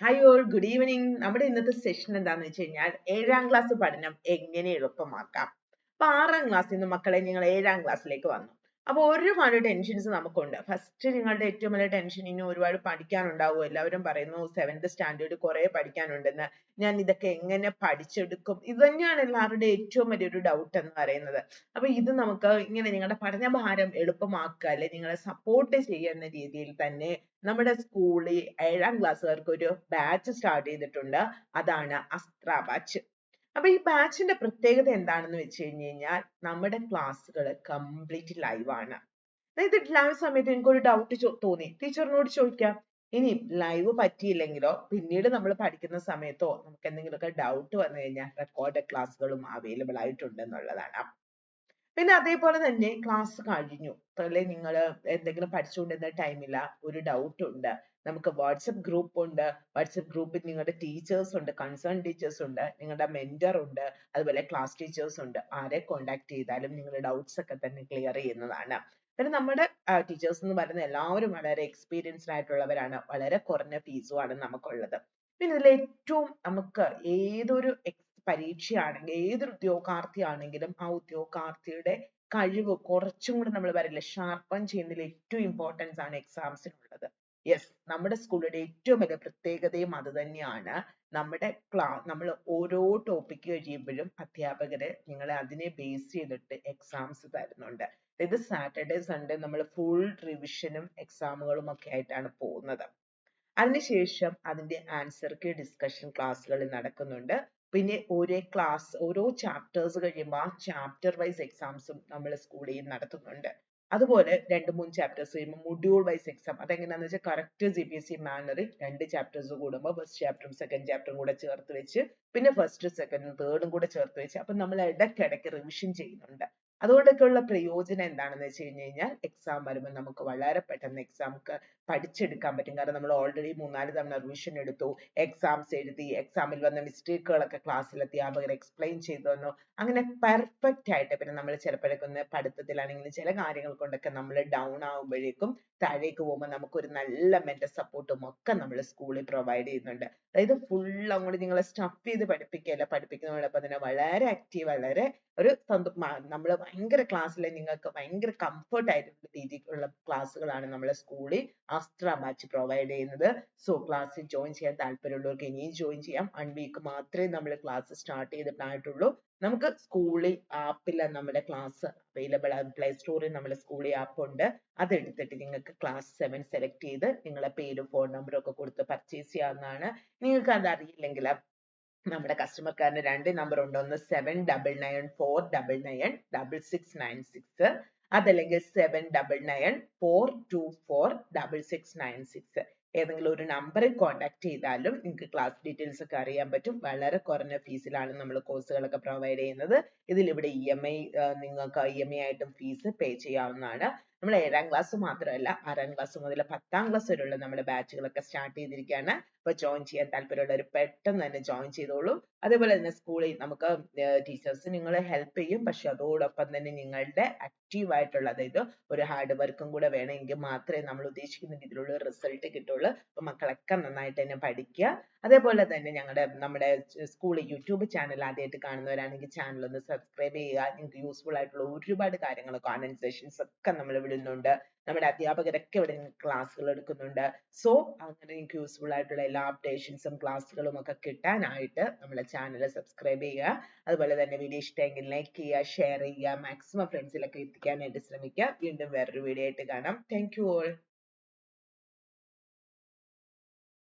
Hi all good evening നമ്മുടെ ഇന്നത്തെ session എന്താന്ന് വെച്ച് കഴിഞ്ഞാൽ ഏഴാം ക്ലാസ് പഠനം എങ്ങനെ എളുപ്പമാക്കാം? അപ്പൊ ആറാം ക്ലാസ്സിൽ നിന്ന് മക്കളെ നിങ്ങൾ ഏഴാം ക്ലാസ്സിലേക്ക് വന്നു. അപ്പൊ ഒരുപാട് ടെൻഷൻസ് നമുക്കുണ്ട്. ഫസ്റ്റ് നിങ്ങളുടെ ഏറ്റവും വലിയ ടെൻഷൻ ഇനി ഒരുപാട് പഠിക്കാനുണ്ടാവും എല്ലാവരും പറയുന്നു സെവൻത് സ്റ്റാൻഡേർഡ് കുറെ പഠിക്കാനുണ്ടെന്ന്. ഞാൻ ഇതൊക്കെ എങ്ങനെ പഠിച്ചെടുക്കും? ഇത് തന്നെയാണ് എല്ലാവരുടെയും ഏറ്റവും വലിയൊരു ഡൗട്ട് എന്ന് പറയുന്നത്. അപ്പൊ ഇത് നമുക്ക് ഇങ്ങനെ നിങ്ങളുടെ പഠനഭാരം എളുപ്പമാക്കുക അല്ലെ നിങ്ങളെ സപ്പോർട്ട് ചെയ്യുന്ന രീതിയിൽ തന്നെ നമ്മുടെ സ്കൂളിൽ ഏഴാം ക്ലാസ്സുകാർക്ക് ഒരു ബാച്ച് സ്റ്റാർട്ട് ചെയ്തിട്ടുണ്ട്. അതാണ് അസ്ത്ര ബാച്ച് അപ്പൊ ഈ ബാച്ചിന്റെ പ്രത്യേകത എന്താണെന്ന് വെച്ച് കഴിഞ്ഞ് കഴിഞ്ഞാൽ നമ്മുടെ ക്ലാസ്സുകൾ കംപ്ലീറ്റ് ലൈവ് ആണ്. അതായത് ലൈവ് സമയത്ത് എനിക്കൊരു ഡൗട്ട് തോന്നി. ടീച്ചറിനോട് ചോദിക്കാം ഇനി ലൈവ് പറ്റിയില്ലെങ്കിലോ? പിന്നീട് നമ്മൾ പഠിക്കുന്ന സമയത്തോ? നമുക്ക് എന്തെങ്കിലുമൊക്കെ ഡൗട്ട് വന്നു കഴിഞ്ഞാൽ റെക്കോർഡ് ക്ലാസ്സുകളും അവൈലബിൾ ആയിട്ടുണ്ട് എന്നുള്ളതാണ്. പിന്നെ അതേപോലെ തന്നെ ക്ലാസ് കഴിഞ്ഞു. അല്ലെ? നിങ്ങൾ എന്തെങ്കിലും പഠിച്ചുകൊണ്ടിരുന്ന ടൈമില്ല ഒരു ഡൗട്ട് ഉണ്ട്. നമുക്ക് വാട്സപ്പ് ഗ്രൂപ്പ് ഉണ്ട്. വാട്സപ്പ് ഗ്രൂപ്പിൽ നിങ്ങളുടെ ടീച്ചേഴ്സ് ഉണ്ട് കൺസേൺ ടീച്ചേഴ്സ് ഉണ്ട് നിങ്ങളുടെ മെന്റർ ഉണ്ട് അതുപോലെ ക്ലാസ് ടീച്ചേഴ്സ് ഉണ്ട്. ആരെ കോണ്ടാക്ട് ചെയ്താലും നിങ്ങളുടെ ഡൗട്ട്സ് ഒക്കെ തന്നെ ക്ലിയർ ചെയ്യുന്നതാണ്. പിന്നെ നമ്മുടെ ടീച്ചേഴ്സ് എന്ന് പറയുന്നത് എല്ലാവരും വളരെ എക്സ്പീരിയൻസ്ഡ് ആയിട്ടുള്ളവരാണ്. വളരെ കുറഞ്ഞ ഫീസുമാണ് നമുക്കുള്ളത്. പിന്നെ ഇതിൽ ഏറ്റവും നമുക്ക് ഏതൊരു പരീക്ഷയാണെങ്കിൽ ഏതൊരു ഉദ്യോഗാർത്ഥിയാണെങ്കിലും ആ ഉദ്യോഗാർത്ഥിയുടെ കഴിവ് കുറച്ചും കൂടെ നമ്മൾ പറയില്ലേ ഷാർപ്പൺ ചെയ്യുന്നതിൽ ഏറ്റവും ഇമ്പോർട്ടൻസ് ആണ് എക്സാംസിനുള്ളത് യെസ് നമ്മുടെ സ്കൂളുടെ ഏറ്റവും വലിയ പ്രത്യേകതയും അത് തന്നെയാണ്. നമ്മുടെ ക്ലാ നമ്മൾ ഓരോ ടോപ്പിക് കഴിയുമ്പോഴും അധ്യാപകര് നിങ്ങളെ അതിനെ ബേസ് ചെയ്തിട്ട് എക്സാംസ് തരുന്നുണ്ട്. ഇത് സാറ്റർഡേ സൺഡേ നമ്മൾ ഫുൾ റിവിഷനും എക്സാമുകളും ഒക്കെ ആയിട്ടാണ് പോകുന്നത്. അതിനുശേഷം അതിന്റെ ആൻസർ കീ ഡിസ്കഷൻ ക്ലാസ്സുകൾ നടക്കുന്നുണ്ട്. പിന്നെ ഓരോ ക്ലാസ് ഓരോ ചാപ്റ്റേഴ്സ് കഴിയുമ്പോൾ ആ ചാപ്റ്റർ വൈസ് എക്സാംസും നമ്മൾ സ്കൂളിൽ നടത്തുന്നുണ്ട്. അതുപോലെ രണ്ട് മൂന്ന് ചാപ്റ്റേഴ്സ് കഴിയുമ്പോൾ മൊഡ്യൂൾ വൈസ് എക്സാം അതെങ്ങനെയാണെന്ന് വെച്ചാൽ correct C B S E മാനറിൽ രണ്ട് ചാപ്റ്റേഴ്സ് കൂടുമ്പോൾ ഫസ്റ്റ് ചാപ്റ്ററും സെക്കൻഡ് ചാപ്റ്ററും കൂടെ ചേർത്ത് വെച്ച് പിന്നെ ഫസ്റ്റ് സെക്കൻഡും തേർഡും കൂടെ ചേർത്ത് വെച്ച് അപ്പൊ നമ്മൾ ഇടയ്ക്കിടയ്ക്ക് റിവിഷൻ ചെയ്യുന്നുണ്ട്. അതുകൊണ്ടൊക്കെയുള്ള പ്രയോജനം എന്താണെന്ന് വെച്ച് കഴിഞ്ഞ് കഴിഞ്ഞാൽ എക്സാം വരുമ്പോൾ നമുക്ക് വളരെ പെട്ടെന്ന് എക്സാംക്ക് പഠിച്ചെടുക്കാൻ പറ്റും. കാരണം നമ്മൾ ഓൾറെഡി മൂന്നാൽ തവണ റിവിഷൻ എടുത്തു എക്സാംസ് എഴുതി എക്സാമിൽ വന്ന മിസ്റ്റേക്കുകളൊക്കെ ക്ലാസ്സിൽ അധ്യാപകർ എക്സ്പ്ലെയിൻ ചെയ്തു തന്നു. അങ്ങനെ പെർഫെക്റ്റ് ആയിട്ട് പിന്നെ നമ്മൾ ചിലപ്പോഴൊക്കെ ഒന്ന് പഠിത്തത്തിലാണെങ്കിലും ചില കാര്യങ്ങൾ കൊണ്ടൊക്കെ നമ്മൾ ഡൗൺ ആവുമ്പോഴേക്കും താഴേക്ക് പോകുമ്പോൾ നമുക്ക് ഒരു നല്ല മെന്റൽ സപ്പോർട്ടും ഒക്കെ നമ്മൾ സ്കൂളിൽ പ്രൊവൈഡ് ചെയ്യുന്നുണ്ട്. അതായത് ഫുൾ അങ്ങോട്ട് നിങ്ങളെ സ്റ്റഫ് ചെയ്ത് പഠിപ്പിക്കുകയല്ല പഠിപ്പിക്കുന്നതോടൊപ്പം തന്നെ വളരെ ആക്റ്റീവ് വളരെ ഒരു നമ്മൾ ഭയങ്കര ക്ലാസ്സിൽ നിങ്ങൾക്ക് ഭയങ്കര കംഫർട്ട് ആയിട്ടുള്ള രീതിക്കുള്ള ക്ലാസ്സുകളാണ് നമ്മളെ സ്കൂളിൽ അസ്ത്ര ബാച്ച് പ്രൊവൈഡ് ചെയ്യുന്നത്. സോ ക്ലാസ്സിൽ ജോയിൻ ചെയ്യാൻ താല്പര്യമുള്ളവർക്ക് ഇനിയും ജോയിൻ ചെയ്യാം. വൺ വീക്ക് മാത്രമേ നമ്മൾ ക്ലാസ് സ്റ്റാർട്ട് ചെയ്തിട്ടായിട്ടുള്ളൂ നമുക്ക് സ്കൂളിൽ ആപ്പിൽ നമ്മുടെ ക്ലാസ് അവൈലബിൾ ആണ്. പ്ലേ സ്റ്റോറിൽ നമ്മുടെ സ്കൂളിൽ ആപ്പ് ഉണ്ട്. അത് എടുത്തിട്ട് നിങ്ങൾക്ക് ക്ലാസ് സെവൻ സെലക്ട് ചെയ്ത് നിങ്ങളെ പേരും ഫോൺ നമ്പറും ഒക്കെ കൊടുത്ത് പർച്ചേസ് ചെയ്യാവുന്നതാണ്. നിങ്ങൾക്ക് അത് അറിയില്ലെങ്കിൽ നമ്മുടെ കസ്റ്റമർ കെയറിന് രണ്ട് നമ്പർ ഉണ്ട് ഒന്ന് seven double nine four double nine double six nine six അതല്ലെങ്കിൽ seven double nine four two four double six nine six ഏതെങ്കിലും ഒരു നമ്പറിൽ കോൺടാക്ട് ചെയ്താലും നിങ്ങൾക്ക് ക്ലാസ് ഡീറ്റെയിൽസ് ഒക്കെ അറിയാൻ പറ്റും. വളരെ കുറഞ്ഞ ഫീസിലാണ് നമ്മൾ കോഴ്സുകളൊക്കെ പ്രൊവൈഡ് ചെയ്യുന്നത്. ഇതിൽ ഇവിടെ ഇ എം ഐ നിങ്ങൾക്ക് ഇ എം ഐ ആയിട്ടും ഫീസ് പേ ചെയ്യാവുന്നതാണ്. നമ്മൾ ഏഴാം ക്ലാസ് മാത്രമല്ല ആറാം ക്ലാസ് മുതൽ പത്താം ക്ലാസ് വരെയുള്ള നമ്മുടെ ബാച്ചുകളൊക്കെ സ്റ്റാർട്ട് ചെയ്തിരിക്കുകയാണ് അപ്പോൾ ജോയിൻ ചെയ്യാൻ താല്പര്യമുള്ളവർ പെട്ടെന്ന് തന്നെ ജോയിൻ ചെയ്തോളൂ. അതേപോലെ തന്നെ സ്കൂളിൽ നമുക്ക് ടീച്ചേഴ്സ് നിങ്ങളെ ഹെൽപ്പ് ചെയ്യും. പക്ഷെ അതോടൊപ്പം തന്നെ നിങ്ങളുടെ ആക്റ്റീവ് ആയിട്ടുള്ള അതായത് ഒരു ഹാർഡ് വർക്കും കൂടെ വേണമെങ്കിൽ മാത്രമേ നമ്മൾ ഉദ്ദേശിക്കുന്ന രീതിയിലുള്ള റിസൾട്ട് കിട്ടുള്ളൂ. അപ്പോൾ മക്കളൊക്കെ നന്നായിട്ട് തന്നെ പഠിക്കുക. അതേപോലെ തന്നെ ഞങ്ങളുടെ നമ്മുടെ സ്കൂൾ യൂട്യൂബ് ചാനൽ ആദ്യമായിട്ട് കാണുന്നവരാണെങ്കിൽ ചാനൽ ഒന്ന് സബ്സ്ക്രൈബ് ചെയ്യുക. നിങ്ങൾക്ക് യൂസ്ഫുൾ ആയിട്ടുള്ള ഒരുപാട് കാര്യങ്ങൾ കോൺവെന്റ് സെഷൻസ് ഒക്കെ നമ്മൾ വിടുന്നുണ്ട് നമ്മുടെ അധ്യാപകരൊക്കെ ഇവിടെ ക്ലാസ്സുകൾ എടുക്കുന്നുണ്ട്. സോ അങ്ങനെ നിങ്ങൾക്ക് യൂസ്ഫുൾ ആയിട്ടുള്ള എല്ലാ അപ്ഡേഷൻസും ക്ലാസ്സുകളും ഒക്കെ കിട്ടാനായിട്ട് നമ്മുടെ ചാനൽ സബ്സ്ക്രൈബ് ചെയ്യുക. അതുപോലെ തന്നെ വീഡിയോ ഇഷ്ടമെങ്കിൽ ലൈക്ക് ചെയ്യുക ഷെയർ ചെയ്യുക മാക്സിമം ഫ്രണ്ട്സിലൊക്കെ എത്തിക്കാനായിട്ട് ശ്രമിക്കുക. വീണ്ടും വേറൊരു വീഡിയോ ആയിട്ട് കാണാം. Thank you all